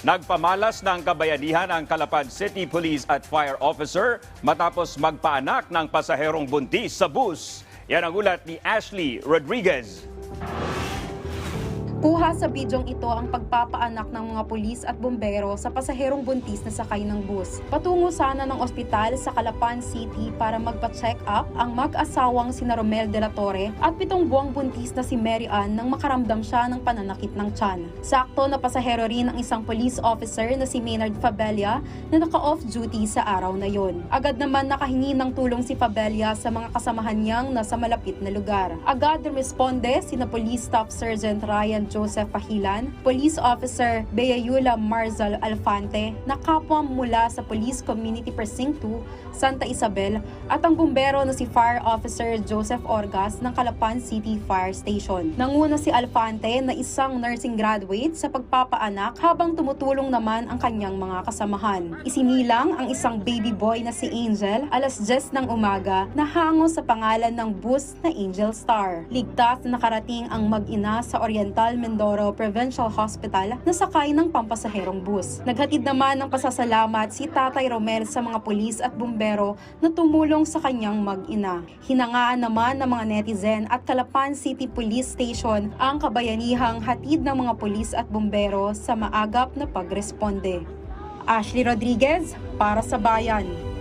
Nagpamalas ng kabayanihan ang Calapan City Police at Fire Officer matapos magpaanak ng pasaherong buntis sa bus. Yan ang ulat ni Ashley Rodriguez. Kuha sa bidyong ito ang pagpapaanak ng mga pulis at bumbero sa pasaherong buntis na sakay ng bus. Patungo sana ng ospital sa Calapan City para magpa-check up ang mag-asawang sina Romel de la Torre at pitong buwang buntis na si Mary Ann nang makaramdam siya ng pananakit ng tiyan. Sakto na pasahero rin ang isang police officer na si Maynard Fabella na naka-off duty sa araw na yon. Agad naman nakahingi ng tulong si Fabella sa mga kasamahan niyang nasa malapit na lugar. Agad responde sina Police Staff Sergeant Ryan Joseph Pahilan, Police Officer Beayula Marzal Alfante, na kapwa mula sa Police Community Precinct 2, Santa Isabel, at ang bumbero na si Fire Officer Joseph Orgas ng Calapan City Fire Station. Nanguna si Alfante na isang nursing graduate sa pagpapaanak habang tumutulong naman ang kanyang mga kasamahan. Isinilang ang isang baby boy na si Angel alas 10 ng umaga na hango sa pangalan ng bus na Angel Star. Ligtas na nakarating ang mag-ina sa Oriental Mindoro Provincial Hospital na sakay ng pampasaherong bus. Naghatid naman ng pasasalamat si Tatay Romel sa mga pulis at bumbero na tumulong sa kanyang mag-ina. Hinangaan naman ng mga netizen at Calapan City Police Station ang kabayanihang hatid ng mga pulis at bumbero sa maagap na pagresponde. Ashley Rodriguez para sa Bayan.